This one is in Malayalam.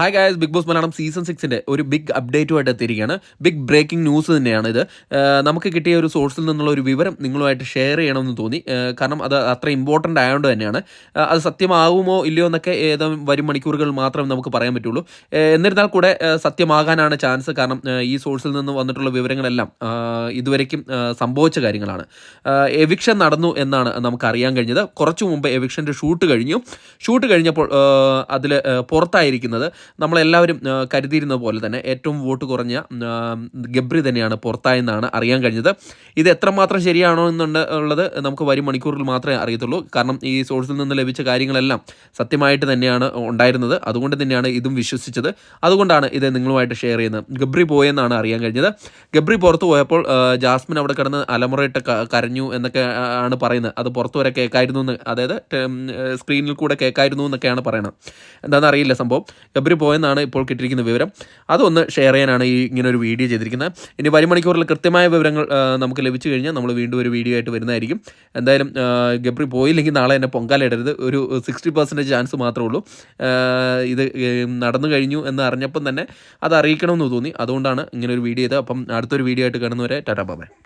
Hi guys big boss Malayalam season സിക്സിന്റെ ഒരു ബിഗ് അപ്ഡേറ്റുമായിട്ട് എത്തിയിരിക്കുകയാണ്. ബിഗ് ബ്രേക്കിംഗ് ന്യൂസ് തന്നെയാണ് ഇത്. നമുക്ക് കിട്ടിയ ഒരു സോഴ്സിൽ നിന്നുള്ള ഒരു വിവരം നിങ്ങളുമായിട്ട് ഷെയർ ചെയ്യണമെന്ന് തോന്നി. കാരണം അത് അത്ര ഇമ്പോർട്ടന്റ് ആയതുകൊണ്ട് തന്നെയാണ്. അത് സത്യമാവുമോ ഇല്ലയോ എന്നൊക്കെ ഏതും വരും മണിക്കൂറുകൾ മാത്രമേ നമുക്ക് പറയാൻ പറ്റുള്ളൂ. എന്നിരുന്നാൽ കൂടെ സത്യമാകാനാണ് ചാൻസ് കാരണം ഈ സോഴ്സിൽ നിന്ന് വന്നിട്ടുള്ള വിവരങ്ങളെല്ലാം ഇതുവരേക്കും സംഭവിച്ച കാര്യങ്ങളാണ്. എവിക്ഷൻ നടന്നു എന്നാണ് നമുക്ക് അറിയാൻ കഴിഞ്ഞത്. കുറച്ചു മുമ്പ് എവിക്ഷന്റെ ഷൂട്ട് കഴിഞ്ഞു. ഷൂട്ട് കഴിഞ്ഞപ്പോൾ അതിൽ പുറത്തായിരിക്കുന്നത്. നമ്മളെല്ലാവരും കരുതിയിരുന്ന പോലെ തന്നെ ഏറ്റവും വോട്ട് കുറഞ്ഞ ഗബ്രി തന്നെയാണ് പുറത്തായെന്നാണ് അറിയാൻ കഴിഞ്ഞത്. ഇത് എത്രമാത്രം ശരിയാണോ എന്നുണ്ട് ഉള്ളത് നമുക്ക് വരും മണിക്കൂറിൽ മാത്രമേ അറിയത്തുള്ളൂ. കാരണം ഈ സോഴ്സിൽ നിന്ന് ലഭിച്ച കാര്യങ്ങളെല്ലാം സത്യമായിട്ട് തന്നെയാണ് ഉണ്ടായിരുന്നത്. അതുകൊണ്ട് തന്നെയാണ് ഇതും വിശ്വസിച്ചത്. അതുകൊണ്ടാണ് ഇത് നിങ്ങളുമായിട്ട് ഷെയർ ചെയ്യുന്നത്. ഗബ്രി പോയെന്നാണ് അറിയാൻ കഴിഞ്ഞത്. ഗബ്രി പുറത്തു പോയപ്പോൾ ജാസ്മിൻ അവിടെ കിടന്ന് അലമുറയിട്ട് കരഞ്ഞു എന്നൊക്കെ ആണ് പറയുന്നത്. അത് പുറത്തു വരെ കേൾക്കായിരുന്നു എന്ന് അതായത് സ്ക്രീനിൽ കൂടെ കേൾക്കായിരുന്നു എന്നൊക്കെയാണ് പറയുന്നത് എന്താണെന്ന് അറിയില്ല സംഭവം. ഗബ്രി പോയെന്നാണ് ഇപ്പോൾ കിട്ടിയിരിക്കുന്ന വിവരം. അതൊന്ന് ഷെയർ ചെയ്യാനാണ് ഈ ഇങ്ങനെ ഒരു വീഡിയോ ചെയ്തിരിക്കുന്നത്. ഇനി വരും മണിക്കൂറിൽ കൃത്യമായ വിവരങ്ങൾ നമുക്ക് ലഭിച്ചു കഴിഞ്ഞാൽ നമ്മൾ വീണ്ടും ഒരു വീഡിയോ ആയിട്ട് വരുന്നതായിരിക്കും. എന്തായാലും ഗബ്രി പോയില്ലെങ്കിൽ നാളെ എന്നെ പൊങ്കാലിടരുത് ഒരു സിക്സ്റ്റി പെർസെന്റേജ് ചാൻസ് മാത്രമേ ഉള്ളൂ. ഇത് നടന്നു കഴിഞ്ഞു എന്ന് അറിഞ്ഞപ്പം തന്നെ അത് അറിയിക്കണമെന്ന് തോന്നി. അതുകൊണ്ടാണ് ഇങ്ങനെ ഒരു വീഡിയോ ചെയ്തത്. അപ്പം അടുത്തൊരു വീഡിയോ ആയിട്ട് കാണുന്നവരെ ടാറ്റാ ബാബേ